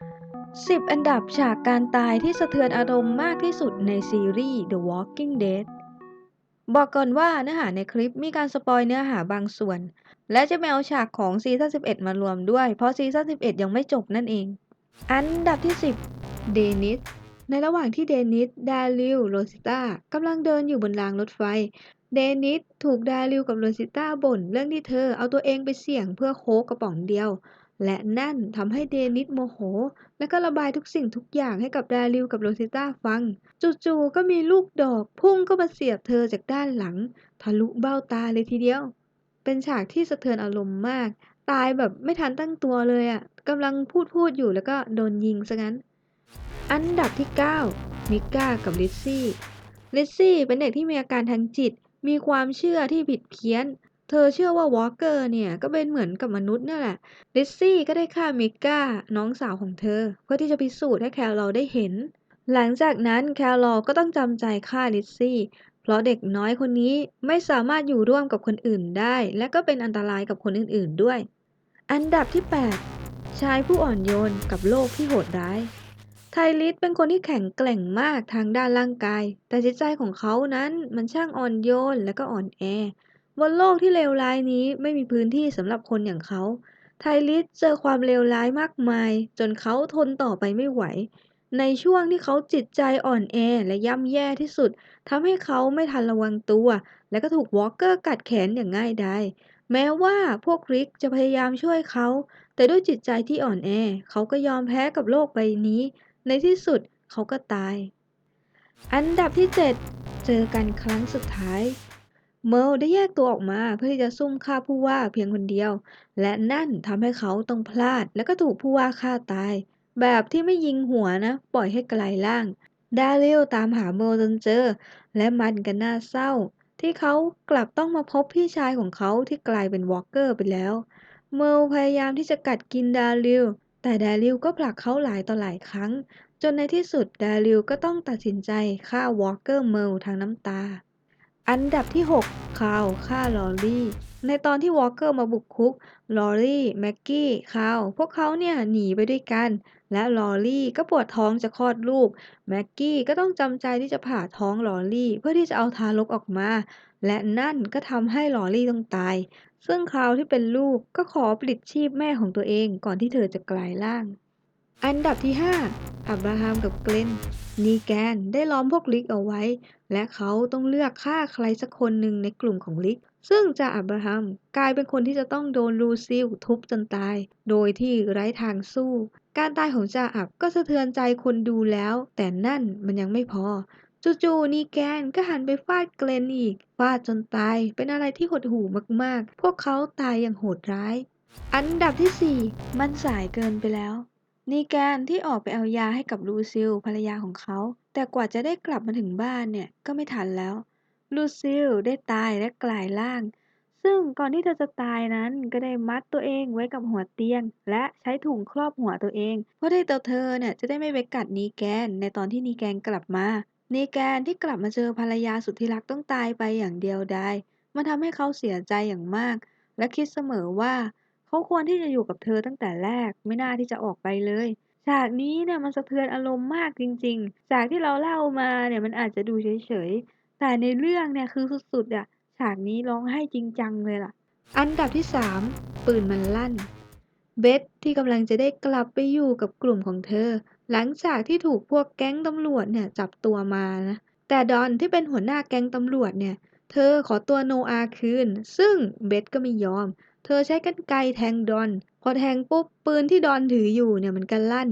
10 อันดับฉากการตายที่สะเทือนอารมณ์มากที่สุดในซีรีส์ The Walking Dead บอกก่อนว่าเนื้อหาในคลิปมีการสปอยเนื้อหาบางส่วน และจะไม่เอาฉากของซีซั่น11 มารวมด้วย เพราะซีซั่น11 ยังไม่จบนั่นเอง อันดับที่ 10 เดนิส ในระหว่างที่เดนิส ดาริล โรซิต้ากำลังเดินอยู่บนรางรถไฟ เดนิส ถูกดาริลกับโรซิต้าบ่นเรื่องที่เธอเอาตัวเองไปเสี่ยงเพื่อโค้กกระป๋องเดียว และนั่นทำให้เดนิสโมโห และก็ระบายทุกสิ่งทุกอย่างให้กับดาริลกับโรซิต้าฟัง จู่ๆก็มีลูกดอกพุ่งเข้ามาเสียบเธอจากด้านหลัง ทะลุเบ้าตาเลยทีเดียว เป็นฉากที่สะเทือนอารมณ์มาก ตายแบบไม่ทันตั้งตัวเลยอะ่ะกำลังพูดพูดอยู่แล้วก็โดนยิงซะงั้น อันดับที่ 9 มิก้ากับลิซซี่ลิซซี่เป็นเด็กที่มีอาการทางจิต มีความเชื่อที่ผิดเพี้ยน เธอเชื่อว่าวอลเกอร์เนี่ยก็เป็นเหมือนกับมนุษย์นั่นแหละลิซซี่ก็ได้ฆ่ามิก้าน้องสาวของเธอ เพื่อที่จะพิสูจน์ให้แคลรอได้เห็น หลังจากนั้นแคลรอก็ต้องจำใจฆ่าลิซซี่ เพราะเด็กน้อยคนนี้ไม่สามารถอยู่ร่วมกับคนอื่นได้ และก็เป็นอันตรายกับคนอื่น ๆด้วย อันดับที่ 8 ชายผู้อ่อนโยนกับโลกที่โหดร้ายไทลิสเป็นคนที่แข็งแกร่งมากทางด้านร่างกาย แต่จิตใจของเขานั้นมันช่างอ่อนโยนและก็อ่อนแอ บนโลกที่เลวร้ายนี้ไม่มีพื้นที่สำหรับคนอย่างเขา ไทลิสเจอความเลวร้ายมากมาย จนเขาทนต่อไปไม่ไหว ในช่วงที่เขาจิตใจอ่อนแอและย่ำแย่ที่สุดทำให้เขาไม่ทันระวังตัว และก็ถูกวอลเกอร์กัดแขนอย่างง่ายดายแม้ว่าพวกริกจะพยายามช่วยเขา แต่ด้วยจิตใจที่อ่อนแอ เขาก็ยอมแพ้กับโลกใบนี้ ในที่สุดเขาก็ตาย อันดับที่ 7 เจอกันครั้งสุดท้าย เมลได้แยกตัวออกมาเพื่อที่จะซุ่มฆ่าผู้ว่าเพียงคนเดียว และนั่นทำให้เขาต้องพลาดและก็ถูกผู้ว่าฆ่าตาย แบบที่ไม่ยิงหัวนะ ปล่อยให้ไกลล่าง ดาริลตามหาเมลจนเจอ และมันกันน่าเศร้า ที่เขากลับต้องมาพบพี่ชายของเขาที่กลายเป็นวอลเกอร์ไปแล้ว เมลพยายามที่จะกัดกินดาริลแต่ดาริลก็ผลักเขาหลายต่อหลายครั้ง จนในที่สุดดาริลก็ต้องตัดสินใจฆ่าวอลเกอร์เมลทางน้ำตา อันดับที่ 6 คาวฆ่าลอรี่ ในตอนที่วอลเกอร์มาบุกคุก ลอรี่ แม็กกี้ คาว พวกเขาเนี่ยหนีไปด้วยกัน และลอรี่ก็ปวดท้องจะคลอดลูก แม็กกี้ก็ต้องจำใจที่จะผ่าท้องลอรี่ เพื่อที่จะเอาทารกออกมา และนั่นก็ทำให้ลอรี่ต้องตาย ซึ่งคาวที่เป็นลูกก็ขอปลิดชีพแม่ของตัวเองก่อนที่เธอจะกลายร่าง อันดับที่ 5 อับราฮัมกับเกลนนีแกนได้ล้อมพวกลิกเอาไว้ และเขาต้องเลือกฆ่าใครสักคนหนึ่งในกลุ่มของลิก ซึ่งจ่าอับราฮัมกลายเป็นคนที่จะต้องโดนลูซิลทุบจนตาย โดยที่ไร้ทางสู้ การตายของจ่าอับก็สะเทือนใจคนดูแล้ว แต่นั่นมันยังไม่พอจู่ๆนีแกนก็หันไปฟาดเกลนอีก ฟาดจนตาย เป็นอะไรที่หดหู่มากๆ พวกเขาตายอย่างโหดร้าย อันดับที่ 4 มันสายเกินไปแล้ว นีแกนที่ออกไปเอายาให้กับลูซิลภรรยาของเขา แต่กว่าจะได้กลับมาถึงบ้านเนี่ยก็ไม่ทันแล้ว ลูซิลได้ตายและกลายร่าง ซึ่งก่อนที่เธอจะตายนั้นก็ได้มัดตัวเองไว้กับหัวเตียง และใช้ถุงครอบหัวตัวเอง เพื่อที่ตัวเธอเนี่ยจะได้ไม่ไปกัดนีแกนในตอนที่นีแกนกลับมา นีแกนที่กลับมาเจอภรรยาสุดที่รักต้องตายไปอย่างเดียวดายมันทำให้เขาเสียใจอย่างมาก และคิดเสมอว่า เขาควรที่จะอยู่กับเธอตั้งแต่แรก ไม่น่าที่จะออกไปเลย ฉากนี้เนี่ยมันสะเทือนอารมณ์มากจริงๆ จากที่เราเล่ามาเนี่ยมันอาจจะดูเฉยๆ แต่ในเรื่องเนี่ยคือสุดๆอะฉากนี้ร้องไห้จริงจังเลยล่ะ อันดับที่ 3 ปืนมันลั่น เบธที่กำลังจะได้กลับไปอยู่กับกลุ่มของเธอ หลังจากที่ถูกพวกแก๊งตำรวจเนี่ยจับตัวมานะ แต่ดอนที่เป็นหัวหน้าแก๊งตำรวจเนี่ย เธอขอตัวโนอาคืน ซึ่งเบธก็ไม่ยอม เธอใช้กรรไกรแทงดอน พอแทงปุ๊บปืนที่ดอนถืออยู่เนี่ยมันก็ลั่น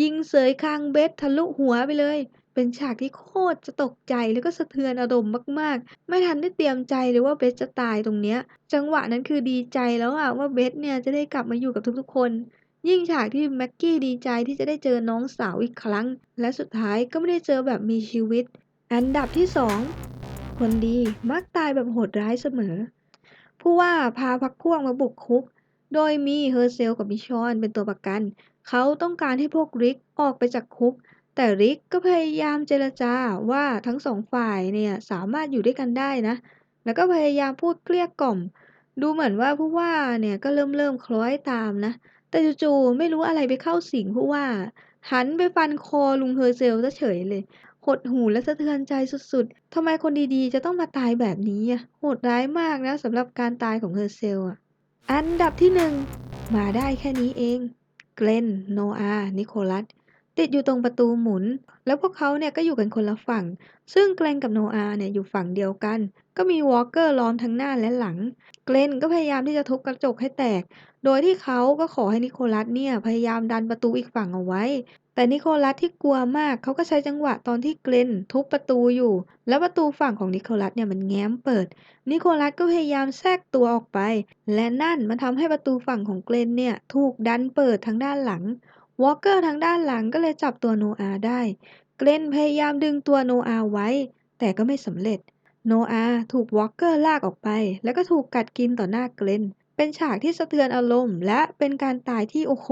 ยิงเสยคางเบธทะลุหัวไปเลย เป็นฉากที่โคตรจะตกใจแล้วก็สะเทือนอารมณ์มากๆ ไม่ทันได้เตรียมใจเลยว่าเบธจะตายตรงเนี้ย จังหวะนั้นคือดีใจแล้วอะว่าเบธเนี่ยจะได้กลับมาอยู่กับทุกๆคนยิ่งฉากที่แม็กกี้ดีใจที่จะได้เจอน้องสาวอีกครั้ง และสุดท้ายก็ไม่ได้เจอแบบมีชีวิต อันดับที่ 2 คนดีมักตายแบบโหดร้ายเสมอ ผู้ว่าพาพรรคพวกมาบุกคุก โดยมีเฮอร์เซลกับมิชอนเป็นตัวประกัน เขาต้องการให้พวกริกออกไปจากคุก แต่ริกก็พยายามเจรจาว่าทั้งสองฝ่ายเนี่ยสามารถอยู่ด้วยกันได้นะ แล้วก็พยายามพูดเกลี้ยกล่อม ดูเหมือนว่าผู้ว่าเนี่ยก็เริ่มเริ่มคล้อยตามนะ แต่จู่ๆไม่รู้อะไรไปเข้าสิงผู้ว่าหันไปฟันคอลุงเฮอร์เซลเสียเฉยเลย หดหูและสะเทือนใจสุดๆ ทำไมคนดีๆ จะต้องมาตายแบบนี้อะโหดร้ายมากนะสำหรับการตายของเฮอร์เซลอะอันดับที่หนึ่งมาได้แค่นี้เอง เกลน โนอาห์นิโคลัส ติดอยู่ตรงประตูหมุน แล้วพวกเขาเนี่ยก็อยู่กันคนละฝั่ง ซึ่งเกรนกับโนอาห์เนี่ยอยู่ฝั่งเดียวกัน ก็มีวอลเกอร์ล้อมทั้งหน้าและหลัง เกรนก็พยายามที่จะทุบกระจกให้แตก โดยที่เขาก็ขอให้นิโคลัสเนี่ยพยายามดันประตูอีกฝั่งเอาไว้ แต่นิโคลัสที่กลัวมากเขาก็ใช้จังหวะตอนที่เกรนทุบประตูอยู่ แล้วประตูฝั่งของนิโคลัสเนี่ยมันแง้มเปิด นิโคลัสก็พยายามแทรกตัวออกไป และนั่นมันทำให้ประตูฝั่งของเกรนเนี่ยถูกดันเปิดทางด้านหลัง วอลเกอร์ทางด้านหลังก็เลยจับตัวโนอาได้ เกรนพยายามดึงตัวโนอาไว้ แต่ก็ไม่สำเร็จ โนอาถูกวอลเกอร์ลากออกไป แล้วก็ถูกกัดกินต่อหน้าเกรนเป็นฉากที่สะเทือนอารมณ์ และเป็นการตายที่โอ้โห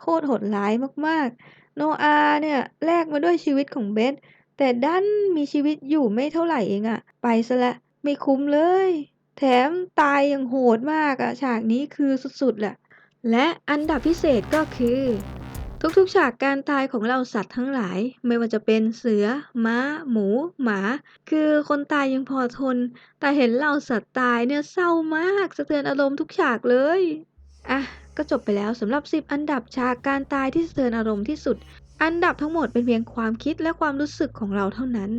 โคตรโหดร้ายมากๆ โนอาเนี่ยแลกมาด้วยชีวิตของเบธแต่ดันมีชีวิตอยู่ไม่เท่าไหร่เองอะไปซะละไม่คุ้มเลย แถมตายอย่างโหดมากอะฉากนี้คือสุดๆแหละและอันดับพิเศษก็คือ ทุกๆ ฉากการตายของเราสัตว์ทั้งหลาย ไม่ว่าจะเป็นเสือ ม้า หมู หมา คือคนตายยังพอทน แต่เห็นเราสัตว์ตายเนี่ยเศร้ามากสะเทือนอารมณ์ทุกฉากเลยอะก็จบไปแล้วสำหรับ 10 อันดับฉากการตายที่สะเทือนอารมณ์ที่สุด อันดับทั้งหมดเป็นเพียงความคิดและความรู้สึกของเราเท่านั้น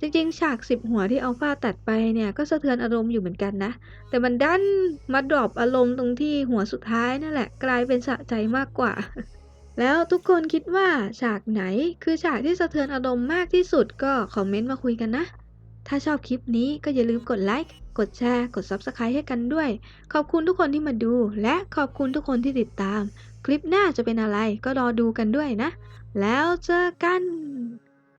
จริงๆ ฉาก 10 หัวที่อัลฟาตัดไปเนี่ยก็สะเทือนอารมณ์อยู่เหมือนกันนะ แต่มันดันมาดรอปอารมณ์ตรงที่หัวสุดท้ายนั่นแหละ กลายเป็นสะใจมากกว่า แล้วทุกคนคิดว่าฉากไหนคือฉากที่สะเทือนอารมณ์มากที่สุดก็คอมเมนต์มาคุยกันนะ ถ้าชอบคลิปนี้ก็อย่าลืมกดไลค์ กดแชร์ กด Subscribe ให้กันด้วย ขอบคุณทุกคนที่มาดู และขอบคุณทุกคนที่ติดตาม คลิปหน้าจะเป็นอะไรก็รอดูกันด้วยนะ แล้วเจอกัน